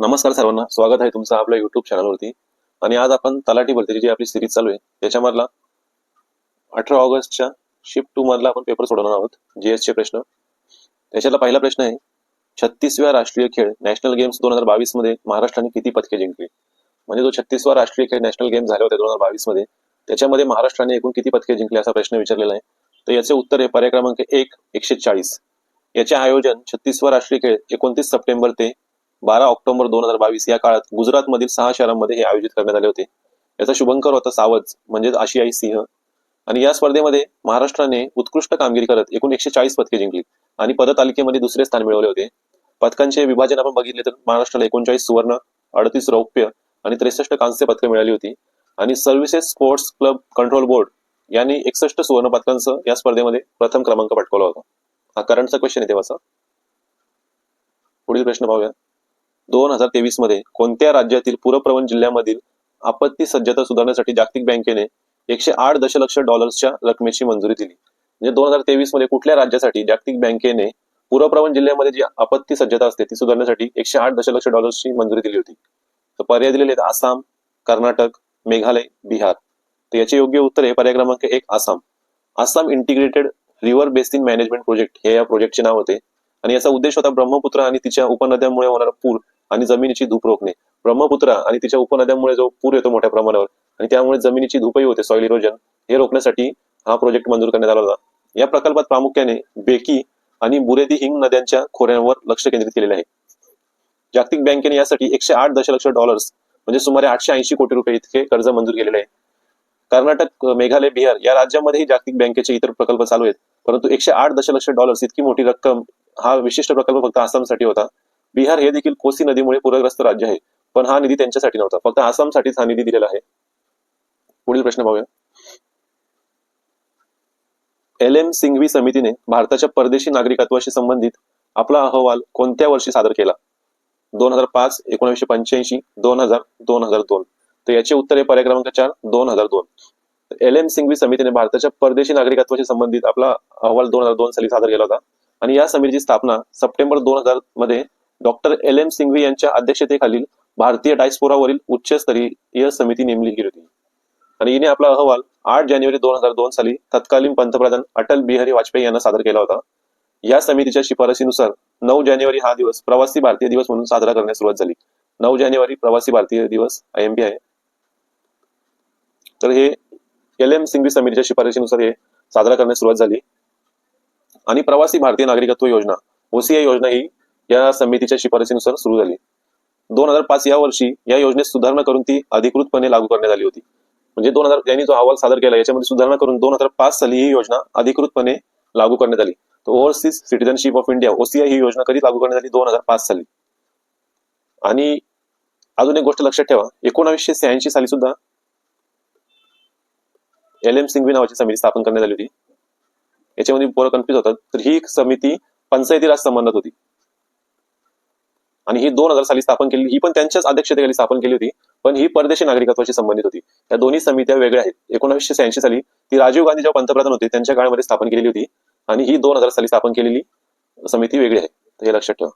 नमस्कार सर्वांना. स्वागत आहे तुमचं आपल्या युट्यूब चॅनलवरती आणि आज आपण तलाठी भरतीची जी आपली सिरीज चालू आहे त्याच्यामधला अठरा ऑगस्टच्या शिफ्ट टू मधला आपण पेपर सोडवणार आहोत जीएसचे प्रश्न. त्याच्यातला पहिला प्रश्न आहे छत्तीसव्या राष्ट्रीय खेळ नॅशनल गेम्स दोन हजार बावीसमध्ये महाराष्ट्राने किती पदके जिंकली? म्हणजे जो छत्तीसवा राष्ट्रीय खेळ नॅशनल गेम्स झाले होते दोन हजार बावीसमध्ये त्याच्यामध्ये महाराष्ट्राने एकूण किती पदके जिंकले असा प्रश्न विचारलेला आहे. तर याचे उत्तर आहे पर्याय क्रमांक एक एकशे चाळीस. याचे आयोजन छत्तीसवा राष्ट्रीय खेळ एकोणतीस सप्टेंबर ते बारा ऑक्टोबर दोन हजार बावीस या काळात गुजरातमधील सहा शहरांमध्ये हे आयोजित करण्यात आले होते. याचा शुभंकर होता सावज म्हणजेच आशियाई सिंह. आणि या स्पर्धेमध्ये महाराष्ट्राने उत्कृष्ट कामगिरी करत एकूण एकशे चाळीस पदके जिंकली आणि पदतालिकेमध्ये दुसरे स्थान मिळवले होते. पदकांचे विभाजन आपण बघितले तर महाराष्ट्राला एकोणचाळीस सुवर्ण अडतीस रौप्य आणि त्रेसष्ट कांस्य पदके मिळाली होती. आणि services sports club control board यांनी एकसष्ट सुवर्ण पदकांचं या स्पर्धेमध्ये प्रथम क्रमांक पटकवला होता. हा करंटचा क्वेश्चन आहे तेव्हाचा. पुढील प्रश्न पाहूया. दोन हजार तेवीसमध्ये कोणत्या राज्यातील पूरप्रवण जिल्ह्यामधील आपत्ती सज्जता सुधारण्यासाठी जागतिक बँकेने एकशे आठ दशलक्ष डॉलर्सच्या रकमेची मंजुरी दिली. म्हणजे दोन हजार तेवीसमध्ये कुठल्या राज्यासाठी जागतिक बँकेने पूरप्रवण जिल्ह्यामध्ये जी आपत्ती सज्जता असते ती सुधारण्यासाठी एकशे आठ दशलक्ष डॉलर्सची मंजुरी दिली होती. तर पर्याय दिलेले आहेत आसाम कर्नाटक मेघालय बिहार. तर याचे योग्य उत्तर आहे पर्याय क्रमांक एक Assam. Assam integrated river basin management project हे या प्रोजेक्टचे नाव होते. आणि याचा उद्देश होता ब्रह्मपुत्र आणि तिच्या उपनद्यांमुळे होणारा पूर आणि जमिनीची धूप रोखणे. ब्रह्मपुत्रा आणि तिच्या उपनद्यांमुळे जो पूर येतो मोठ्या प्रमाणावर आणि त्यामुळे जमिनीची धूपही होते सॉइल इरोजन हे रोखण्यासाठी हा प्रोजेक्ट मंजूर करण्यात आला होता. या प्रकल्पात प्रामुख्याने बेकी आणि बुरेदी हिंग नद्यांच्या खोऱ्यांवर लक्ष केंद्रित केलेले आहे. जागतिक बँकेने यासाठी एकशे आठ दशलक्ष डॉलर्स म्हणजे सुमारे आठशे ऐंशी कोटी रुपये इतके कर्ज मंजूर केलेले आहे. कर्नाटक मेघालय बिहार या राज्यामध्येही जागतिक बँकेचे इतर प्रकल्प चालू आहेत. परंतु एकशे आठ दशलक्ष डॉलर्स इतकी मोठी रक्कम हा विशिष्ट प्रकल्प फक्त आसामसाठी होता. बिहार हे देखील कोसी नदीमुळे पूरग्रस्त राज्य आहे. पण हा निधी त्यांच्यासाठी नव्हता. फक्त आसामसाठीच हा निधी दिलेला आहे. पुढील प्रश्न पाहूया. एल एम सिंघवी समितीने भारताच्या परदेशी नागरिकत्वाशी संबंधित आपला अहवाल कोणत्या वर्षी सादर केला? दोन हजार पाच एकोणीसशे पंच्याऐंशी दोन हजार दोन हजार दोन. तर याचे उत्तर आहे पर्याय क्रमांक चार दोन हजार दोन. एल एम सिंघवी समितीने भारताच्या परदेशी नागरिकत्वाशी संबंधित आपला अहवाल दोन हजार दोन साली सादर केला होता. आणि या समितीची स्थापना सप्टेंबर दोन हजारमध्ये डॉक्टर एल एम सिंघवी यांच्या अध्यक्षतेखालील भारतीय डायस्पोरावरील उच्चस्तरीय समिती नेमली गेली होती. आणि हिने आपला अहवाल आठ जानेवारी दोन हजार दोन साली तत्कालीन पंतप्रधान अटल बिहारी वाजपेयी यांना सादर केला होता. या समितीच्या शिफारसीनुसार नऊ जानेवारी हा दिवस प्रवासी भारतीय दिवस म्हणून साजरा करण्यास सुरुवात झाली. नऊ जानेवारी प्रवासी भारतीय दिवस आय एम बी आहे. तर हे एल एम सिंघवी समितीच्या शिफारशीनुसार हे साजरा करण्यास सुरुवात झाली. आणि प्रवासी भारतीय नागरिकत्व योजना ओसीआय योजना ही या समितीच्या शिफारसीनुसार सुरू झाली. दोन हजार पाच या वर्षी या योजनेत सुधारणा करून ती अधिकृतपणे लागू करण्यात आली होती. म्हणजे दोन हजार यांनी जो अहवाल सादर केला याच्यामध्ये सुधारणा करून दोन हजार पाच साली ही योजना अधिकृतपणे लागू करण्यात आली. तर overseas citizenship of India OCI ही योजना कधी लागू करण्यात आली? दोन हजार पाच साली. आणि अजून एक गोष्ट लक्षात ठेवा एकोणावीसशे शहाऐंशी साली सुद्धा एल एम सिंघवी नावाची समिती स्थापन करण्यात आली होती. याच्यामध्ये पोरं कन्फ्युज होतात. तर ही समिती पंचायती राज संबंधात होती. आणि ही दोन हजार साली स्थापन केली ही पण त्यांच्याच अध्यक्षतेखाली स्थापन केली होती पण ही परदेशी नागरिकत्वाशी संबंधित होती. या दोन्ही समित्या वेगळ्या आहेत. एकोणीसशे शहाऐंशी साली ती राजीव गांधी जेव्हा पंतप्रधान होते त्यांच्या काळामध्ये स्थापन केलेली होती. आणि ही दोन हजार साली स्थापन केलेली समिती वेगळी आहे. हे लक्षात ठेवा.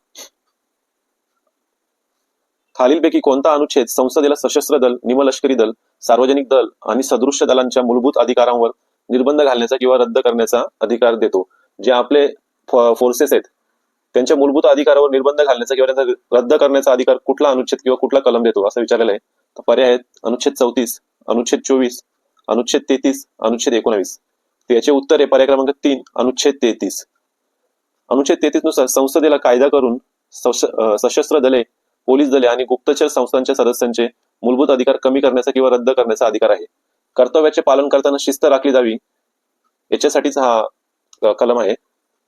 खालीलपैकी कोणता अनुच्छेद संसदेला सशस्त्र दल निमलष्करी दल सार्वजनिक दल आणि सदृश्य दलांच्या मूलभूत अधिकारांवर निर्बंध घालण्याचा किंवा रद्द करण्याचा अधिकार देतो जे आपले फोर्सेस आहेत. त्यांच्या मूलभूत अधिकारावर निर्बंध घालण्याचा किंवा त्यांचा रद्द करण्याचा अधिकार कुठला अनुच्छेद किंवा कुठला कलम देतो असं विचारलेलं आहे. तर पर्याय आहेत. अनुच्छेद चौतीस अनुच्छेद चोवीस अनुच्छेद तेहतीस अनुच्छेद एकोणावीस. तर याचे उत्तर आहे पर्याय क्रमांक तीन अनुच्छेद तेहतीस. अनुच्छेद तेहतीसनुसार संसदेला कायदा करून सशस्त्र दले पोलीस दले आणि गुप्तचर संस्थांच्या सदस्यांचे मूलभूत अधिकार कमी करण्याचा किंवा रद्द करण्याचा अधिकार आहे. कर्तव्याचे पालन करताना शिस्त राखली जावी याच्यासाठीच हा कलम आहे.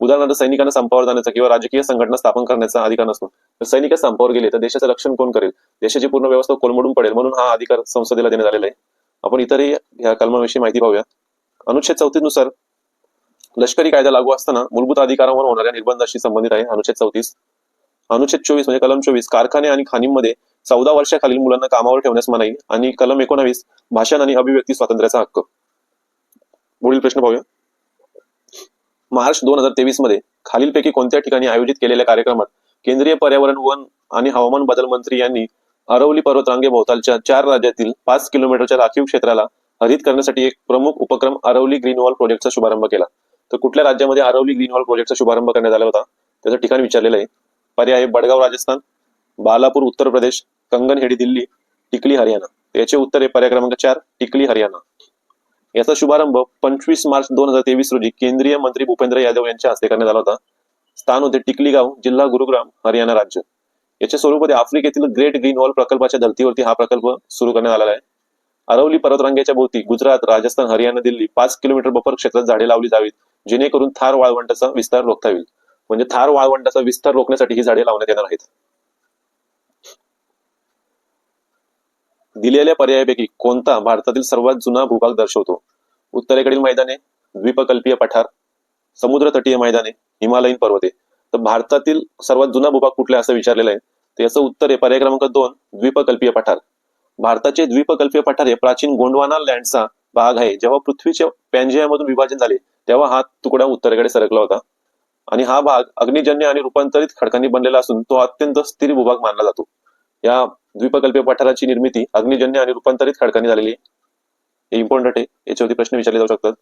उदाहरणार्थ सैनिकांना संपावर जाण्याचा किंवा राजकीय संघटना स्थापन करण्याचा अधिकार नसतो. तर सैनिक संपावर गेले तर देशाचं रक्षण कोण करेल? देशाची पूर्ण व्यवस्था कोलमडून पडेल म्हणून हा अधिकार संसदेला देण्यात आलेला आहे. आपण इतरही या कलमाविषयी माहिती पाहूया. अनुच्छेद चौतीसनुसार लष्करी कायदा लागू असताना मूलभूत अधिकारांवर होणाऱ्या निर्बंधाशी संबंधित आहे अनुच्छेद चौतीस. अनुच्छेद चोवीस म्हणजे कलम चोवीस. कारखाने आणि खाणींमध्ये चौदा वर्षाखालील मुलांना कामावर ठेवण्यास मनाई आणि कलम एकोणावीस भाषण आणि अभिव्यक्ती स्वातंत्र्याचा हक्क. पुढील प्रश्न पाहूया. मार्च दोन हजार तेवीसमध्ये खालीलपैकी कोणत्या ठिकाणी आयोजित केलेल्या कार्यक्रमात केंद्रीय पर्यावरण वन आणि हवामान बदल मंत्री यांनी अरवली पर्वतरांगे भोवतालच्या चार राज्यातील पाच किलोमीटरच्या राखीव क्षेत्राला हरित करण्यासाठी एक प्रमुख उपक्रम अरवली ग्रीन वॉल प्रोजेक्टचा शुभारंभ केला. तर कुठल्या राज्यामध्ये अरवली ग्रीन वॉल प्रोजेक्टचा शुभारंभ करण्यात आला होता? त्याचं ठिकाण विचारलेलं आहे. पर्याय आहे बडगाव राजस्थान बालापूर उत्तर प्रदेश कंगनहेडी दिल्ली टिकली हरियाणा. याचे उत्तर आहे पर्याय क्रमांक चार टिकली हरियाणा. याचा शुभारंभ पंचवीस मार्च दोन हजार तेवीस रोजी केंद्रीय मंत्री भूपेंद्र यादव यांच्या हस्ते करण्यात आला होता. स्थान होते टिकली गाव जिल्हा गुरुग्राम हरियाणा राज्य. याच्या स्वरूपात आफ्रिकेतील ग्रेट ग्रीन वॉल प्रकल्पाच्या धर्तीवरती हा प्रकल्प सुरू करण्यात आलेला आहे. अरवली पर्वतरांगेच्या भोवती गुजरात राजस्थान हरियाणा दिल्ली पाच किलोमीटर बफर क्षेत्रात झाडे लावली जावीत जेणेकरून थार वाळवंटाचा विस्तार रोखता येईल. म्हणजे थार वाळवंटाचा विस्तार रोखण्यासाठी ही झाडे लावण्यात येणार आहेत. दिलेल्या पर्यायापैकी कोणता भारतातील सर्वात जुना भूभाग दर्शवतो? उत्तरेकडील मैदाने द्वीपकल्पीय पठार समुद्र तटीय मैदाने हिमालयीन पर्वते. तर भारतातील सर्वात जुना भूभाग कुठला असं विचारलेलं आहे? तर याचं उत्तर आहे पर्याय क्रमांक दोन द्वीपकल्पीय पठार. भारताचे द्वीपकल्पीय पठार हे प्राचीन गोंडवाना लँडचा भाग आहे. जेव्हा पृथ्वीच्या पॅनजियामधून विभाजन झाले तेव्हा हा तुकडा उत्तरेकडे सरकला होता. आणि हा भाग अग्निजन्य आणि रूपांतरित खडकांनी बनलेला असून तो अत्यंत स्थिर भूभाग मानला जातो. या द्वीपकल्पीय पठाराची निर्मिती अग्निजन्य आणि रूपांतरित खडकांनी झालेली आहे. हे इम्पॉर्टंट आहे. याच्यावरती प्रश्न विचारले जाऊ शकतात.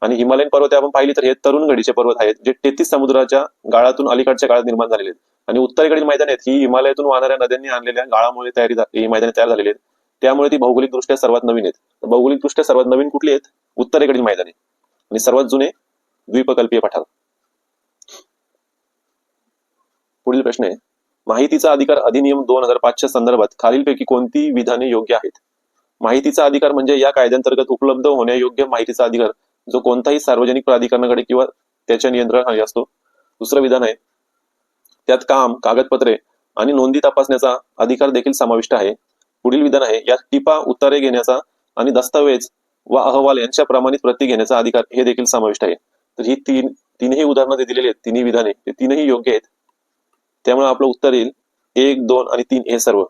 आणि हिमालयन पर्वत आपण पाहिली तर हे तरुण घडीचे पर्वत आहेत जे तेहतीस समुद्राच्या गाळातून अलीकडच्या काळात निर्माण झालेले आहेत. आणि उत्तरेकडील मैदान आहेत. ही हिमालयातून वाहणाऱ्या नद्यांनी आणलेल्या गाळामुळे तयारी ही मैदाने तयार झालेली आहेत. त्यामुळे ती भौगोलिकदृष्ट्या सर्वात नवीन आहेत. भौगोलिकदृष्ट्या सर्वात नवीन कुठली आहेत? उत्तरेकडील मैदाने. आणि सर्वात जुने द्वीपकल्पीय पठार. पुढील प्रश्न आहे. माहितीचा अधिकार अधिनियम दोन हजार पाचच्या संदर्भात खालीलपैकी कोणती विधाने योग्य आहेत? माहितीचा अधिकार म्हणजे या कायद्यांतर्गत उपलब्ध होण्यायोग्य माहितीचा अधिकार जो कोणताही सार्वजनिक प्राधिकरणाकडे किंवा त्याच्या नियंत्रणाखाली असतो. दुसरं विधान आहे त्यात काम कागदपत्रे आणि नोंदी तपासण्याचा अधिकार देखील समाविष्ट आहे. पुढील विधान आहे यात टिपा उत्तरे घेण्याचा आणि दस्तावेज व अहवाल यांच्या प्रमाणित प्रती घेण्याचा अधिकार हे देखील समाविष्ट आहे. तर ही तीन तीनही उदाहरणं दिलेली आहेत तिन्ही विधाने ते तीनही योग्य आहेत. त्यामुळे आपलं उत्तर येईल एक दोन आणि तीन हे सर्व.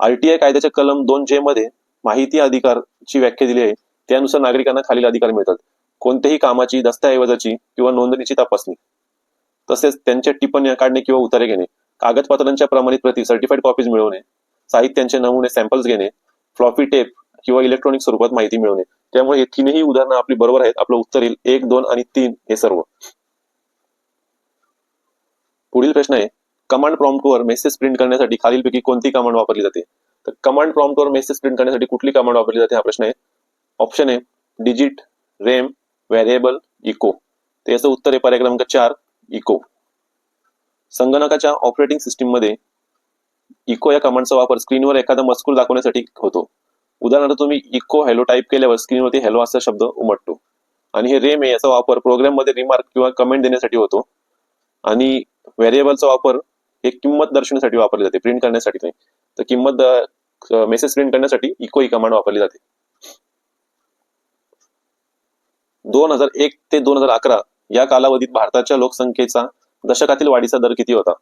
आरटीआय कायद्याच्या कलम दोन जे मध्ये माहिती अधिकारची व्याख्या दिली आहे त्यानुसार नागरिकांना खालील अधिकार मिळतात. कोणत्याही कामाची दस्तऐवजाची किंवा नोंदणीची तपासणी. तसेच त्यांच्या टिप्पण्या काढणे किंवा उतारे घेणे. कागदपत्रांच्या प्रमाणित प्रती सर्टिफाईड कॉपीज मिळवणे. साहित्यांचे नमुने सॅम्पल्स घेणे. फ्लॉपी टेप किंवा इलेक्ट्रॉनिक स्वरूपात माहिती मिळवणे. त्यामुळे हे तीनही उदाहरणं आपली बरोबर आहेत. आपलं उत्तर येईल एक दोन आणि तीन हे सर्व. पुढील प्रश्न आहे कमांड प्रॉम्प्टवर मेसेज प्रिंट करण्यासाठी खालीलपैकी कोणती कमांड वापरली जाते? तर कमांड प्रॉम्प्टवर मेसेज प्रिंट करण्यासाठी कुठली कमांड वापरली जाते? हा प्रश्न आहे. ऑप्शन आहे डिजिट रेम व्हेरिएबल इको तर याचं उत्तर आहे पर्याय क्रमांक चार इको संगणकाच्या ऑपरेटिंग सिस्टीममध्ये इको या कमांडचा वापर स्क्रीनवर एखादा मजकूर दाखवण्यासाठी होतो. उदाहरणार्थ तुम्ही इको हॅलो टाईप केल्यावर स्क्रीनवरती हॅलो असा शब्द उमटतो. आणि हे रेम आहे याचा वापर प्रोग्राममध्ये रिमार्क किंवा कमेंट देण्यासाठी होतो. आणि व्हेरिएबलचा वापर हे किंमत दर्शवण्यासाठी वापरली जाते प्रिंट करण्यासाठी नाही. तर किंमत मेसेज प्रिंट करण्यासाठी इको ही कमांड वापरली जाते. दोन हजार एक ते दोन हजार अकरा या कालावधीत भारताच्या लोकसंख्येचा दशकातील वाढीचा दर किती होता?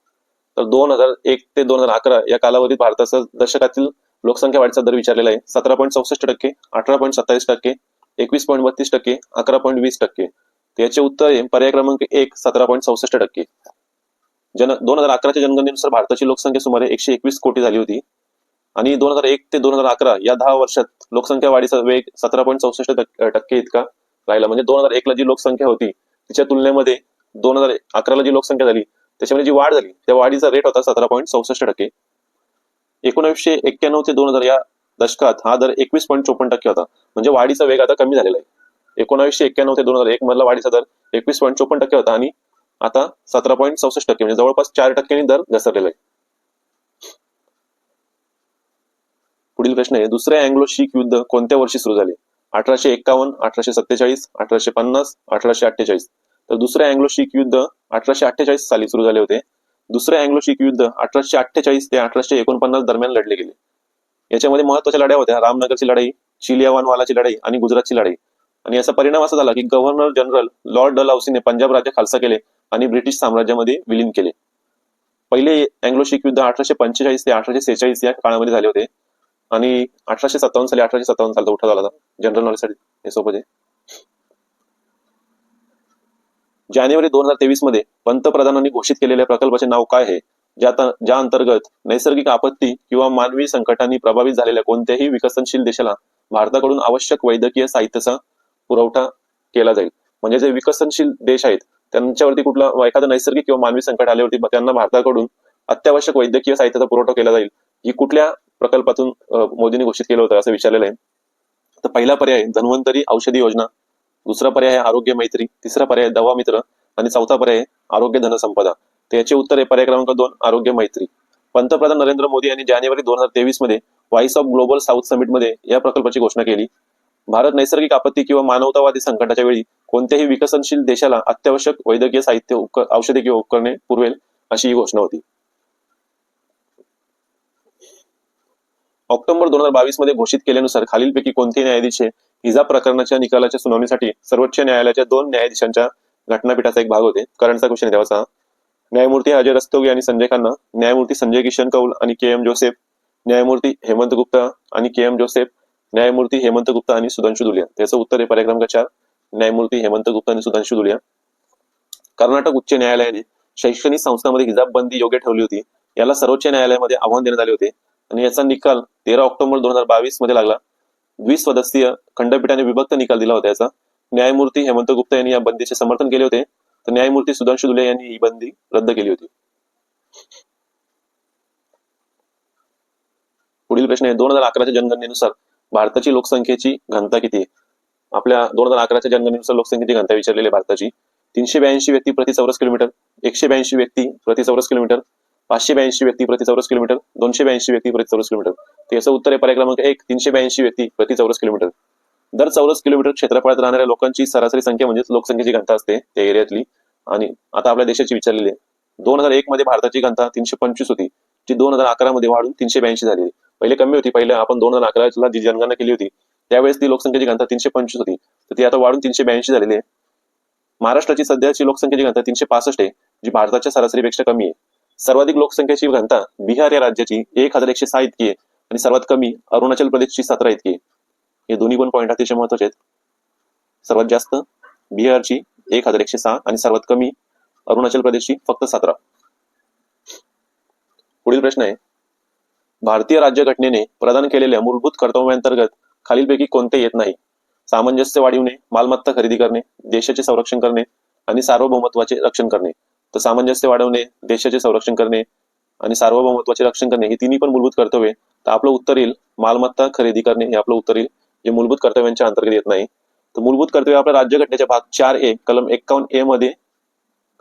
तर दोन हजार एक ते दोन हजार अकरा या कालावधीत भारताचा दशकातील लोकसंख्या वाढीचा दर विचारलेला आहे. सतरा पॉईंट चौसष्ट टक्के अठरा पॉईंट सत्तावीस टक्के एकवीस पॉईंट बत्तीस टक्के अकरा पॉईंट वीस टक्के. याचे उत्तर आहे पर्याय क्रमांक एक सतरा पॉईंट चौसष्ट टक्के. जन दोन हजार अकराच्या जनगणनेनुसार भारताची लोकसंख्या सुमारे एकशे एकवीस कोटी झाली होती. आणि दोन हजार एक ते दोन हजार अकरा या दहा वर्षात लोकसंख्या वाढीचा वेग सतरा पॉईंट चौसष्ट टक्के इतका राहिला. म्हणजे दोन हजार एकला जी लोकसंख्या होती तिच्या तुलनेमध्ये दोन हजार अकराला जी लोकसंख्या झाली त्याच्यामध्ये जी वाढ झाली त्या वाढीचा रेट होता सतरा पॉईंट चौसष्ट टक्के. एकोणीसशे एक्क्याण्णव ते दोन हजार या दशकात हा दर एकवीस पॉईंट चोपन्न टक्के होता. म्हणजे वाढीचा वेग आता कमी झालेला आहे. एकोणीसशे एक्क्याण्णव ते दोन हजार एक मधला वाढीचा दर एकवीस पॉईंट चोपन्न टक्के होता आणि आता सतरा पॉईंट चौसष्ट टक्के म्हणजे जवळपास चार टक्क्यांनी दर घसरलेला आहे. पुढील प्रश्न आहे दुसरे अँग्लो शीख युद्ध कोणत्या वर्षी सुरू झाले? अठराशे एक्कावन्न अठराशे सत्तेचाळीस अठराशे पन्नास अठराशे अठ्ठेचाळीस. तर दुसरे अँग्लो शीख युद्ध अठराशे अठ्ठेचाळीस साली सुरू झाले होते. दुसरे अँग्लो शीख युद्ध अठराशे अठ्ठेचाळीस ते अठराशे एकोणपन्नास दरम्यान लढले गेले. याच्यामध्ये महत्त्वाच्या लढ्या होत्या रामनगरची लढाई चिलियावानवालाची लढाई आणि गुजरातची लढाई. आणि याचा परिणाम असा झाला की गव्हर्नर जनरल लॉर्ड डलहौसीने पंजाब राज्य खालसा केले. आणि ब्रिटिश साम्राज्यामध्ये विलीन केले. पहिले अँग्लो शीख युद्ध अठराशे पंचेचाळीस ते अठराशे सेहेचाळीस या काळामध्ये झाले होते. आणि अठराशे सत्तावन्न साली अठराशे सत्तावन्न सालचा उठा झाला होता. जनरल नॉलेजसाठी हे सोबत आहे जानेवारी दोन हजार तेवीसमध्ये पंतप्रधानांनी घोषित केलेल्या प्रकल्पाचे नाव काय आहे? ज्या ज्या अंतर्गत नैसर्गिक आपत्ती किंवा मानवी संकटांनी प्रभावित झालेल्या कोणत्याही विकसनशील देशाला भारताकडून आवश्यक वैद्यकीय साहित्याचा पुरवठा केला जाईल. म्हणजे जे विकसनशील देश आहेत त्यांच्यावरती कुठला एखादं नैसर्गिक किंवा मानवी संकट आल्यावरती त्यांना भारताकडून अत्यावश्यक वैद्यकीय साहित्याचा पुरवठा केला जाईल ही कुठल्या प्रकल्पातून मोदींनी घोषित केलं होतं असं विचारलेलं आहे. तर पहिला पर्याय धन्वंतरी औषधी योजना. दुसरा पर्याय आहे आरोग्य मैत्री. तिसरा पर्याय दवा मित्र. आणि चौथा पर्याय आरोग्य धनसंपदा तर याचे उत्तर आहे पर्याय क्रमांक दोन आरोग्य मैत्री. पंतप्रधान नरेंद्र मोदी यांनी जानेवारी दोन हजार तेवीसमध्ये व्हाईस ऑफ ग्लोबल साऊथ समिटमध्ये या प्रकल्पाची घोषणा केली. भारत नैसर्गिक आपत्ती किंवा मानवतावादी संकटाच्या वेळी कोणत्याही विकसनशील देशाला अत्यावश्यक वैद्यकीय साहित्य औषधे किंवा उपकरणे पुरवेल अशी ही घोषणा होती. ऑक्टोबर दोन हजार बावीसमध्ये घोषित केल्यानुसार खालीलपैकी कोणते न्यायाधीश हे प्रकरणाच्या निकालाच्या सुनावणीसाठी सर्वोच्च न्यायालयाच्या दोन न्यायाधीशांच्या घटनापीठाचा एक भाग होते. करंटचा क्वेश्चन देवाचा न्यायमूर्ती अजय रस्तोगी आणि संजय खन्ना न्यायमूर्ती संजय किशन कौल आणि के एम जोसेफ न्यायमूर्ती हेमंत गुप्ता आणि के एम जोसेफ न्यायमूर्ती हेमंत गुप्ता आणि सुधांशु दुलिया. त्याचं उत्तर आहे पर्याय चार न्यायमूर्ती हेमंत गुप्ता आणि सुधांशु दुलिया कर्नाटक उच्च न्यायालयाने शैक्षणिक संस्थांमध्ये हिजाब बंदी योग्य ठेवली होती. याला सर्वोच्च न्यायालयामध्ये आव्हान देण्यात आले होते. आणि याचा निकाल तेरा ऑक्टोबर दोन हजार बावीसमध्ये लागला. द्विसदस्यीय खंडपीठाने विभक्त निकाल दिला होता याचा. न्यायमूर्ती हेमंत गुप्ता यांनी या बंदीचे समर्थन केले होते. तर न्यायमूर्ती सुधांशु दुले यांनी ही बंदी रद्द केली होती. पुढील प्रश्न आहे. दोन हजार अकराच्या जनगणनेनुसार भारताची लोकसंख्येची घनता किती आहे? आपल्या दोन हजार अकराच्या जनगणनेनुसार लोकसंख्येची घनता विचारलेली भारताची. तीनशे ब्याऐंशी व्यक्ती प्रति चौरस किलोमीटर एकशे ब्याऐंशी व्यक्ती प्रति चौरस किलोमीटर पाचशे ब्याऐंशी व्यक्ती प्रति चौरस किलोमीटर दोनशे ब्याऐंशी व्यक्ती प्रति चौरस किलोमीटर. तर याचं उत्तर आहे पर्याय क्रमांक एक तीनशे ब्याऐंशी व्यक्ती प्रति चौरस किलोमीटर. दर चौरस किलोमीटर क्षेत्रफळात राहणाऱ्या लोकांची सरासरी संख्या म्हणजेच लोकसंख्येची घनता असते त्या एरियातली. आणि आता आपल्या देशाची विचारलेली आहे. दोन हजार एक मध्ये भारताची घनता तीनशे पंचवीस होती. जी दोन हजार अकरा मध्ये वाढून तीनशे ब्याऐंशी झाली पहिले कमी होती. पहिले आपण दोन हजार अकराला जी जनगणना केली होती त्यावेळेस ती लोकसंख्येची घनता तीनशे पंचवीस होती. तर ती आता वाढून तीनशे ब्याऐंशी झालेली आहे. महाराष्ट्राची सध्याची लोकसंख्येची घनता तीनशे पासष्ट आहे जी भारताच्या सरासरीपेक्षा कमी आहे. सर्वाधिक लोकसंख्येची घनता बिहार या राज्याची एक हजार एकशे सहा इतकी आहे आणि सर्वात कमी अरुणाचल प्रदेशची सतरा इतकी आहे. हे दोन्ही पण पॉईंट अतिशय महत्त्वाचे आहेत. सर्वात जास्त बिहारची एक हजार एकशे सहा आणि सर्वात कमी अरुणाचल प्रदेशची फक्त सतरा. पुढील प्रश्न आहे. भारतीय राज्यघटनेने प्रदान केलेल्या मूलभूत कर्तव्यांतर्गत खालीलपैकी कोणते येत नाही. सामंजस्य वाढविणे मालमत्ता खरेदी करणे देशाचे संरक्षण करणे आणि सार्वभौमत्वाचे रक्षण करणे. तर सामंजस्य वाढवणे देशाचे संरक्षण करणे आणि सार्वभौमत्वाचे रक्षण करणे ही तिन्ही पण मूलभूत कर्तव्ये तर आपलं उत्तर येईल मालमत्ता खरेदी करणे हे आपलं उत्तर येईल. जे मूलभूत कर्तव्यांच्या अंतर्गत येत नाही. तर मूलभूत कर्तव्य आपल्या राज्यघटनेच्या भाग चार ए कलम एक्कावन्न ए मध्ये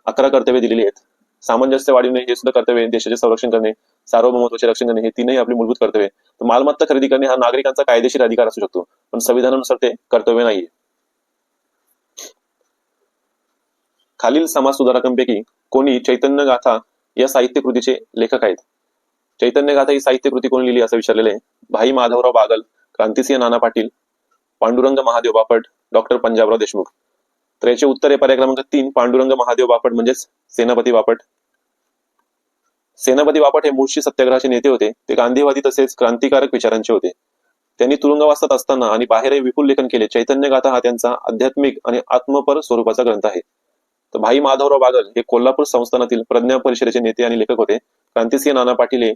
अकरा कर्तव्य दिलेली आहेत. सामंजस्य वाढविणे हे सुद्धा कर्तव्य आहे. देशाचे संरक्षण करणे सार्वभौमत्वाचे रक्षण करणे हे तीनही आपली मूलभूत कर्तव्य आहे. तर मालमत्ता खरेदी करणे हा नागरिकांचा कायदेशीर अधिकार असू शकतो पण संविधानानुसार ते कर्तव्य नाहीये खालील समाज सुधारकांपैकी कोणी चैतन्य गाथा या साहित्य कृतीचे लेखक आहेत चैतन्य गाथा ही साहित्य कृती कोणी लिहिली असं विचारलेले भाई माधवराव बागल क्रांतिसिंह नाना पाटील पांडुरंग महादेव बापट डॉक्टर पंजाबराव देशमुख तर याचे उत्तर आहे पर्याय क्रमांक तीन पांडुरंग महादेव बापट म्हणजेच सेनापती बापट सेनापती बापट हे मुळशी सत्याग्रहाचे नेते होते. ते गांधीवादी तसेच क्रांतिकारक विचारांचे होते. त्यांनी तुरुंगवासात असताना आणि बाहेरही विपुल लेखन केले. चैतन्य गाथा हा त्यांचा आध्यात्मिक आणि आत्मपर स्वरूपाचा ग्रंथ आहे. तर भाई माधवराव बागल हे कोल्हापूर संस्थानातील प्रज्ञा परिषदेचे नेते आणि लेखक होते. क्रांतिसिंह नाना पाटील हे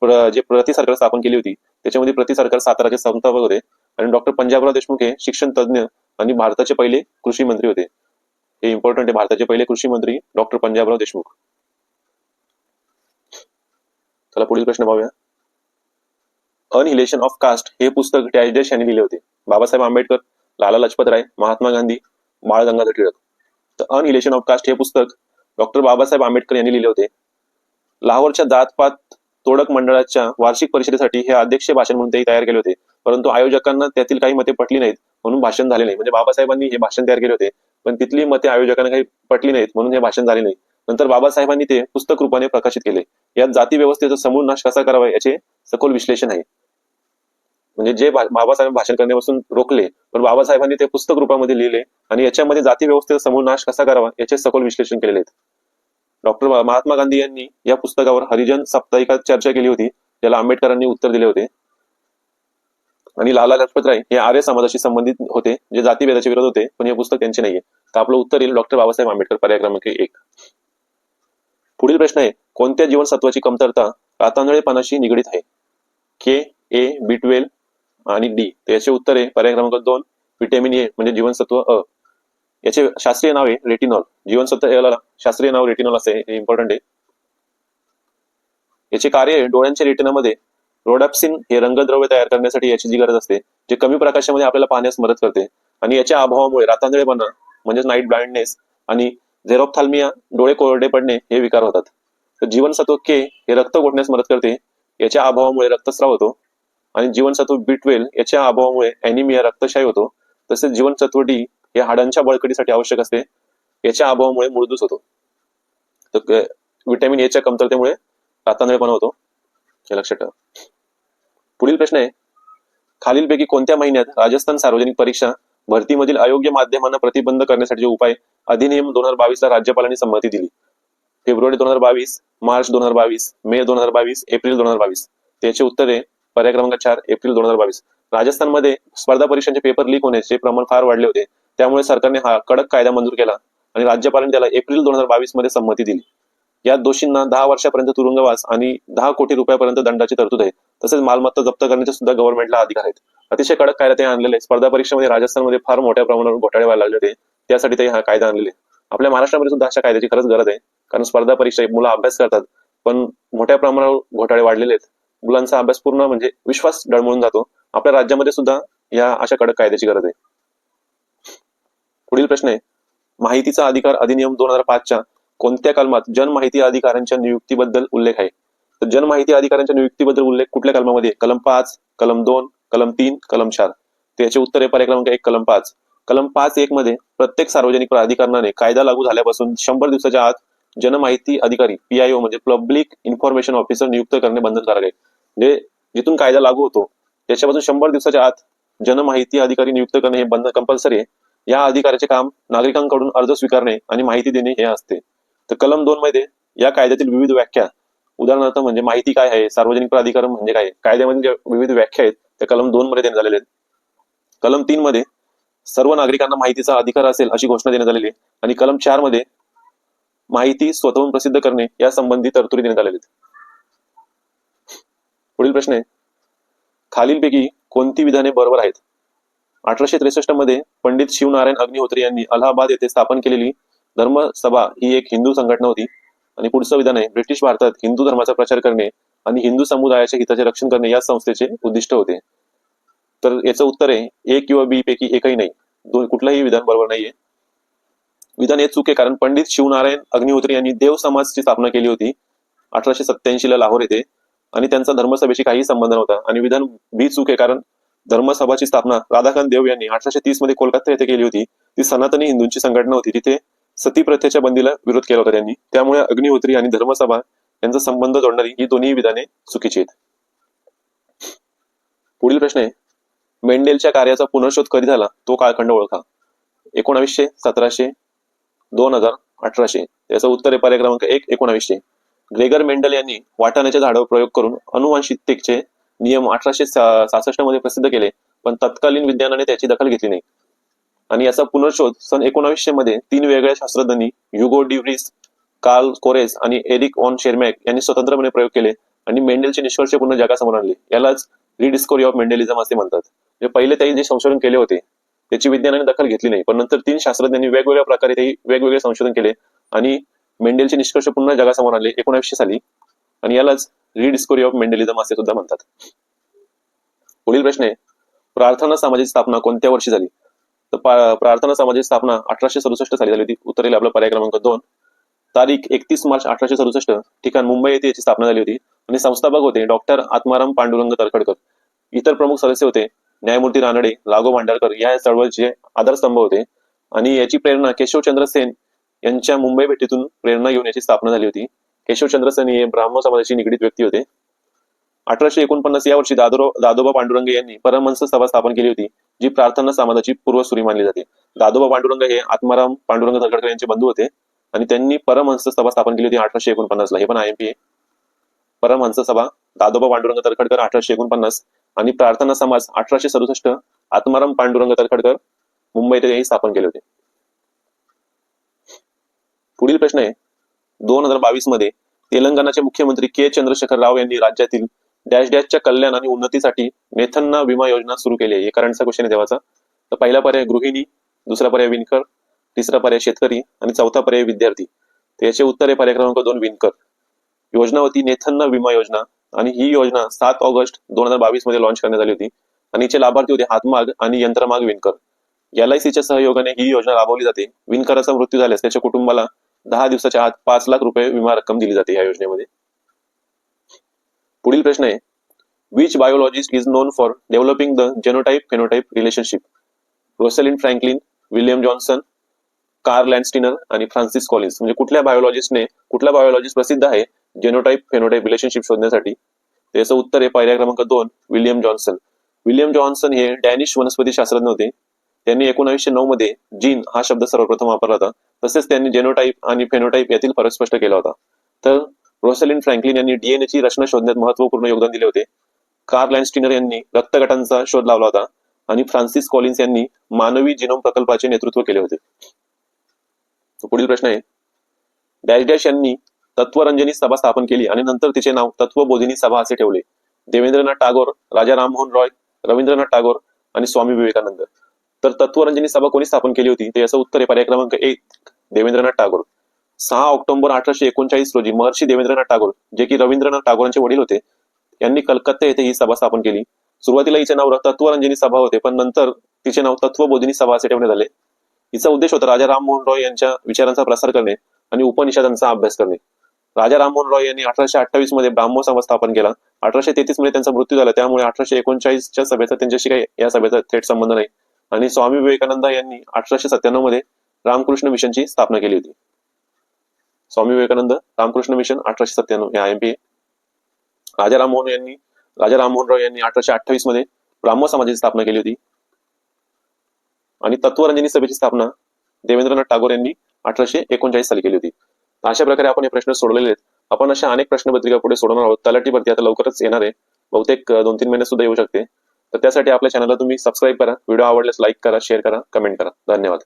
प्र- जे प्रति सरकार स्थापन केली होती त्याच्यामध्ये प्रति सरकार साताराचे संस्थापक होते. आणि डॉक्टर पंजाबराव देशमुख हे शिक्षण तज्ज्ञ आणि भारताचे पहिले कृषी मंत्री होते. हे इम्पॉर्टंट आहे भारताचे पहिले कृषी मंत्री डॉक्टर पंजाबराव देशमुख. चला पुढील प्रश्न पाहूया. अनहिलेशन ऑफ कास्ट हे पुस्तक टॅजडेश यांनी लिहिले होते. बाबासाहेब आंबेडकर लाला लजपत राय महात्मा गांधी बाळ गंगाधर टिळक. तर अनहिलेशन ऑफ कास्ट हे पुस्तक डॉक्टर बाबासाहेब आंबेडकर यांनी लिहिले होते. लाहोरच्या जातपात तोडक मंडळाच्या वार्षिक परिषदेसाठी हे अध्यक्ष भाषण म्हणून तेही तयार केले होते. परंतु आयोजकांना त्यातील काही मते पटली नाहीत म्हणून भाषण झाले नाही. म्हणजे बाबासाहेबांनी हे भाषण तयार केले होते. पण तिथली मते आयोजकांना काही पटली नाहीत म्हणून हे भाषण झाले नाही. नंतर बाबासाहेबांनी ते पुस्तक रूपाने प्रकाशित केले. यात जाती व्यवस्थेचा समूळ नाश कसा करावा याचे सखोल विश्लेषण आहे. म्हणजे जे बाबासाहेब भाषण करण्यापासून रोखले पण बाबासाहेबांनी ते पुस्तक रूपामध्ये लिहिले आणि याच्यामध्ये जाती व्यवस्थेचा समूळ नाश कसा करावा याचे सखोल विश्लेषण केलेले आहेत. डॉक्टर महात्मा गांधी यांनी या पुस्तकावर हरिजन साप्ताहिकात चर्चा केली होती ज्याला आंबेडकरांनी उत्तर दिले होते. आणि लाला लजपत राय हे आर्य समाजाशी संबंधित होते जे जातीभेदाचे विरोध होते पण हे पुस्तक त्यांचे नाहीये. तर आपलं उत्तर येईल डॉक्टर बाबासाहेब आंबेडकर पर्याय क्रमांक एक. पुढील प्रश्न आहे कोणत्या जीवनसत्वाची कमतरता रातांधळेपणाशी निगडीत आहे? के ए बी ट्वेल्व आणि डी तर याचे उत्तर आहे पर्याय क्रमांक दोन व्हिटॅमिन ए म्हणजे जीवनसत्व अ. याचे शास्त्रीय नाव आहे रेटिनॉल जीवनसत्व A शास्त्रीय नाव रेटिनॉल असे हे इम्पॉर्टंट आहे. याचे कार्य आहे डोळ्यांच्या रेटिनामध्ये रोडॅप्सिन हे रंगद्रव्य तयार करण्यासाठी याची जी गरज असते जे कमी प्रकाशामध्ये आपल्याला पाहण्यास मदत करते. आणि याच्या अभावामुळे रातांधळेपणा म्हणजेच नाईट ब्लाइंडनेस आणि झेरोप्थाल्मिया डोळे कोरडे पडणे हे विकार होतात. तर जीवनसत्व के हे रक्त गोठण्यास मदत करते याच्या अभावामुळे रक्तस्राव होतो. आणि जीवनसत्व बी ट्वेल्व याच्या अभावामुळे अॅनिमिया रक्तशाही होतो. तसेच जीवनसत्व डी हे हाडांच्या बळकटीसाठी आवश्यक असते याच्या अभावामुळे मूळदूस होतो. तर व्हिटॅमिन एच्या कमतरतेमुळे रातांदळेपणा होतो. हे लक्षात ठेवा. पुढील प्रश्न आहे खालीलपैकी कोणत्या महिन्यात राजस्थान सार्वजनिक परीक्षा भरतीमधील अयोग्य माध्यमांना प्रतिबंध करण्यासाठी उपाय अधिनियम दोन हजार बावीस ला राज्यपालांनी संमती दिली. फेब्रुवारी दोन हजार बावीस मार्च दोन हजार बावीस मे दोन हजार बावीस एप्रिल दोन हजार बावीस. त्याचे उत्तर आहे पर्याय क्रमांक चार एप्रिल दोन हजार बावीस. राजस्थानमध्ये स्पर्धा परीक्षांचे पेपर लीक होण्याचे प्रमाण फार वाढले होते. त्यामुळे सरकारने हा कडक कायदा मंजूर केला आणि राज्यपालांनी त्याला एप्रिल दोन हजार बावीसमध्ये संमती दिली. या दोषींना दहा वर्षापर्यंत तुरुंगवास आणि दहा कोटी रुपयापर्यंत दंडाची तरतूद आहे. तसेच मालमत्ता जप्त करण्याचे सुद्धा गव्हर्नमेंटला अधिकार आहेत. अतिशय कडक कायदा ते आणलेले स्पर्धा परीक्षेमध्ये राजस्थानमध्ये फार मोठ्या प्रमाणावर घोटाळे व्हायला लागले होते. त्यासाठी ते हा कायदा आणलेले आपल्या महाराष्ट्रामध्ये सुद्धा अशा कायद्याची खरंच गरज आहे. कारण स्पर्धा परीक्षा मुलं अभ्यास करतात पण मोठ्या प्रमाणावर घोटाळे वाढलेले आहेत. मुलांचा अभ्यास पूर्ण म्हणजे विश्वास डळमळून जातो. आपल्या राज्यामध्ये सुद्धा या अशा कडक कायद्याची गरज आहे. पुढील प्रश्न आहे माहितीचा अधिकार अधिनियम दोन हजार पाचच्या कोणत्या कलमात जनमाहिती अधिकाऱ्यांच्या नियुक्तीबद्दल उल्लेख आहे? तर जनमाहिती अधिकाऱ्यांच्या नियुक्तीबद्दल उल्लेख कुठल्या कलमामध्ये कलम पाच कलम दोन कलम तीन कलम चार. त्याचे उत्तर आहे पर्याय क्रमांक एक कलम पाच. कलम पाच एक मध्ये प्रत्येक सार्वजनिक प्राधिकरणाने कायदा लागू झाल्यापासून शंभर दिवसाच्या आत जनमाहिती अधिकारी पीआयओ म्हणजे पब्लिक इन्फॉर्मेशन ऑफिसर नियुक्त करणे बंधनकारक आहे. म्हणजे जिथून कायदा लागू होतो त्याच्यापासून शंभर दिवसाच्या आत जनमाहिती अधिकारी नियुक्त करणे हे बंधन कंपल्सरी आहे. या अधिकाऱ्याचे काम नागरिकांकडून अर्ज स्वीकारणे आणि माहिती देणे हे असते. तर कलम दोन मध्ये या कायद्यातील विविध व्याख्या उदाहरणार्थ म्हणजे माहिती काय आहे सार्वजनिक प्राधिकरण म्हणजे काय कायद्यामध्ये ज्या विविध व्याख्या आहेत त्या कलम दोन मध्ये देण्यात आलेल्या आहेत. कलम तीन मध्ये सर्व नागरिकांना माहितीचा अधिकार असेल अशी घोषणा देण्यात आलेली आहे. आणि कलम चारमध्ये माहिती स्वतःहून प्रसिद्ध करणे या संबंधी तरतुदी देण्यात आलेल्या आहेत. पुढील प्रश्न आहे. खालीलपैकी कोणती विधाने बरोबर आहेत? अठराशे त्रेसष्टमध्ये पंडित शिवनारायण अग्निहोत्री यांनी अलाहाबाद येथे स्थापन केलेली धर्मसभा ही एक हिंदू संघटना होती. आणि पुढचं विधान आहे ब्रिटिश भारतात हिंदू धर्माचा प्रचार करणे आणि हिंदू समुदायाच्या हिताचे रक्षण करणे या संस्थेचे उद्दिष्ट होते. तर याचं उत्तर आहे ए किंवा बी पैकी एकही नाही. दोन कुठलंही विधान बरोबर नाहीये. विधान हे चूक आहे कारण पंडित शिवनारायण अग्निहोत्री यांनी देव समाजची स्थापना केली होती. अठराशे सत्याऐंशी ला लाहोर येथे. आणि त्यांचा धर्मसभेशी काही संबंध नव्हता. आणि विधान बी चूक आहे कारण धर्मसभाची स्थापना राधाकांत देव यांनी अठराशे तीसमध्ये कोलकाता येथे केली होती. ती सनातनी हिंदूंची संघटना होती. तिथे सती प्रथेच्या बंदीला विरोध केला होता त्यांनी. त्यामुळे अग्निहोत्री आणि धर्मसभा यांचा संबंध जोडणारी ही दोन्ही विधाने चुकीची आहेत. पुढील प्रश्न आहे मेंडेलच्या कार्याचा पुनर्शोध कधी झाला तो काळखंड ओळखा. एकोणावीसशे सतराशे दोन हजार अठराशे. याचं उत्तर आहे पर्याय क्रमांक एक एकोणावीसशे. ग्रेगर मेंडल यांनी वाटाण्याच्या झाडावर प्रयोग करून अनुवांशिकतेचे नियम अठराशे सासष्टमध्ये प्रसिद्ध केले पण तत्कालीन विज्ञानाने त्याची दखल घेतली नाही. आणि याचा पुनर्शोध सन एकोणावीसशे मध्ये तीन वेगळ्या शास्त्रज्ञांनी Hugo de Vries Carl Correns आणि एरिक ऑन शेरमॅक यांनी स्वतंत्रपणे प्रयोग केले आणि मेंडेलचे निष्कर्ष पूर्ण जगासमोर आणले. यालाच रिडिस्कवरी ऑफ मेंडेलिझम असे म्हणतात. म्हणजे पहिले त्यांनी जे संशोधन केले होते त्याची विज्ञानाने दखल घेतली नाही पण नंतर तीन शास्त्रज्ञांनी वेगवेगळ्या प्रकारे ते वेगवेगळे संशोधन केले आणि मेंडेलचे निष्कर्ष पुन्हा जगासमोर आले एकोणीसशे साली. आणि यालाच रिडिस्कवरी ऑफ मेंडेलिझम असे सुद्धा म्हणतात. पुढील प्रश्न आहे प्रार्थना समाजाची स्थापना कोणत्या वर्षी झाली? तर प्रार्थना समाजाची स्थापना अठराशे सदुसष्ट साली झाली होती. उत्तरेला आपला पर्याय क्रमांक दोन. तारीख एकतीस मार्च अठराशे सदुसष्ट ठिकाण मुंबई येथे याची स्थापना झाली होती. आणि संस्थापक होते डॉक्टर आत्माराम पांडुरंग तरखडकर. इतर प्रमुख सदस्य होते न्यायमूर्ती रानडे लागो भांडारकर या चळवळीचे आधारस्तंभ होते आणि याची प्रेरणा केशवचंद्र सेन यांच्या मुंबई भेटीतून प्रेरणा घेऊन याची स्थापना झाली होती. केशवचंद्र सेन हे ब्राह्मण समाजाशी निगडीत व्यक्ती होते. अठराशे एकोणपन्नास या वर्षी दादरो दादोबा पांडुरंग यांनी परमहंस सभा स्थापन केली होती जी प्रार्थना समाजाची पूर्वसुरी मानली जाते. दादोबा पांडुरंग हे आत्माराम पांडुरंग तरखडकर यांचे बंधू होते आणि त्यांनी परमहंस सभा स्थापन केली होती अठराशे एकोणपन्नास ला हे पण आय एम पी परमहंस सभा दादोबा पांडुरंग तरखडकर अठराशे एकोणपन्नास आणि प्रार्थना समाज अठराशे सदुसष्ट आत्माराम पांडुरंग तरखडकर मुंबईत यांनी स्थापन केले होते. पुढील प्रश्न आहे दोन हजार बावीसमध्ये तेलंगणाचे मुख्यमंत्री के चंद्रशेखर राव यांनी राज्यातील डॅश डॅशच्या कल्याण आणि उन्नतीसाठी नेथन्ना विमा योजना सुरू केली आहे. करंटचा क्वेश्चन आहे देवाचा तर पहिला पर्याय गृहिणी दुसरा पर्याय विणकर तिसरा पर्याय शेतकरी आणि चौथा पर्याय विद्यार्थी. तर याचे उत्तर आहे पर्याय क्रमांक दोन विणकर. योजना होती नेथन्न विमा योजना. आणि ही योजना सात ऑगस्ट दोन हजार बावीसमध्ये लॉन्च करण्यात आली होती. आणि हिचे लाभार्थी होते हातमाग आणि यंत्रमाग विणकर. एल आय सीच्या सहयोगाने ही योजना राबवली जाते. विणकराचा मृत्यू झाल्यास त्याच्या कुटुंबाला दहा दिवसाच्या आत पाच लाख रुपये विमा रक्कम दिली जाते या योजनेमध्ये. पुढील प्रश्न आहे. Which biologist is known for developing the genotype phenotype relationship Rosalind Franklin William Johnson Karl Landsteiner आणि फ्रान्सिस कॉलिन्स म्हणजे कुठल्या बायोलॉजिस्टने कुठला बायोलॉजिस्ट प्रसिद्ध आहे? जेनोटाईप फेनोटाईप रिलेशनशिप शोधण्यासाठी. त्याचं उत्तर आहे पर्याय क्रमांक दोन विल्यम जॉन्सन. विल्यम जॉन्सन हे डॅनिश वनस्पती शास्त्रज्ञ होते. त्यांनी एकोणीसशे नऊ मध्ये जीन हा शब्द सर्वप्रथम वापरला होता. तसेच त्यांनी जेनोटाईप आणि फेनोटाईप यातील फरक स्पष्ट केला होता. तर रोसेलिन फ्रँकलिन यांनी डीएनए ची रचना शोधण्यात महत्त्वपूर्ण योगदान दिले होते. कार्ल लँडस्टिनर यांनी रक्तगटांचा शोध लावला होता आणि फ्रान्सिस कॉलिन्स यांनी मानवी जिनोम प्रकल्पाचे नेतृत्व केले होते. पुढील प्रश्न आहे. डॅश डॅश यांनी तत्वरंजनी सभा स्थापन केली आणि नंतर तिचे नाव तत्वबोधिनी सभा असे ठेवले. देवेंद्रनाथ टागोर राजा राममोहन रॉय रवींद्रनाथ टागोर आणि स्वामी विवेकानंद. तर तत्वरंजनी सभा कोणी स्थापन केली होती? ते याचं उत्तर आहे. पर्याय क्रमांक एक देवेंद्रनाथ टागोर. सहा ऑक्टोबर अठराशे एकोणचाळीस रोजी महर्षी देवेंद्रनाथ टागोर जे की रवींद्रनाथ टागोरांचे वडील होते यांनी कलकत्ता येथे ही सभा स्थापन केली. सुरुवातीला हिचे नाव तत्वरंजनी सभा होते पण नंतर तिचे नाव तत्वबोधिनी सभा असे ठेवण्यात आले. हिचा उद्देश होता राजा राममोहन रॉय यांच्या विचारांचा प्रसार करणे आणि उपनिषदांचा अभ्यास करणे. राजा राममोहन रॉय यांनी अठराशे अठ्ठावीसमध्ये ब्राह्मो सभा स्थापन केला. अठराशे तेहतीसमध्ये त्यांचा मृत्यू झाला. त्यामुळे अठराशे एकोणचाळीसच्या सभेचा त्यांच्याशी काही या सभेचा थेट संबंध नाही. आणि स्वामी विवेकानंद यांनी अठराशे सत्त्याण्णवमध्ये रामकृष्ण मिशनची स्थापना केली होती. स्वामी विवेकानंद रामकृष्ण मिशन अठराशे सत्त्याण्णव हे I M P Raja Rammohan यांनी राजा राममोहन रॉय यांनी अठराशे अठ्ठावीसमध्ये ब्राह्मो समाजाची स्थापना केली होती. आणि तत्वरंजनी सभेची स्थापना देवेंद्रनाथ टागोर यांनी अठराशे एकोणचाळीस साली केली होती. अशा प्रकारे आपण हे प्रश्न सोडवलेले आहेत. आपण अशा अनेक प्रश्नपत्रिका पुढे सोडवणार आहोत. तलाठी भरती आता लवकरच येणार आहे. बहुतेक दोन तीन महिन्यात सुद्धा येऊ शकते. तर त्यासाठी आपल्या चॅनलला तुम्ही सबस्क्राईब करा. व्हिडिओ आवडल्यास लाईक करा शेअर करा कमेंट करा. धन्यवाद.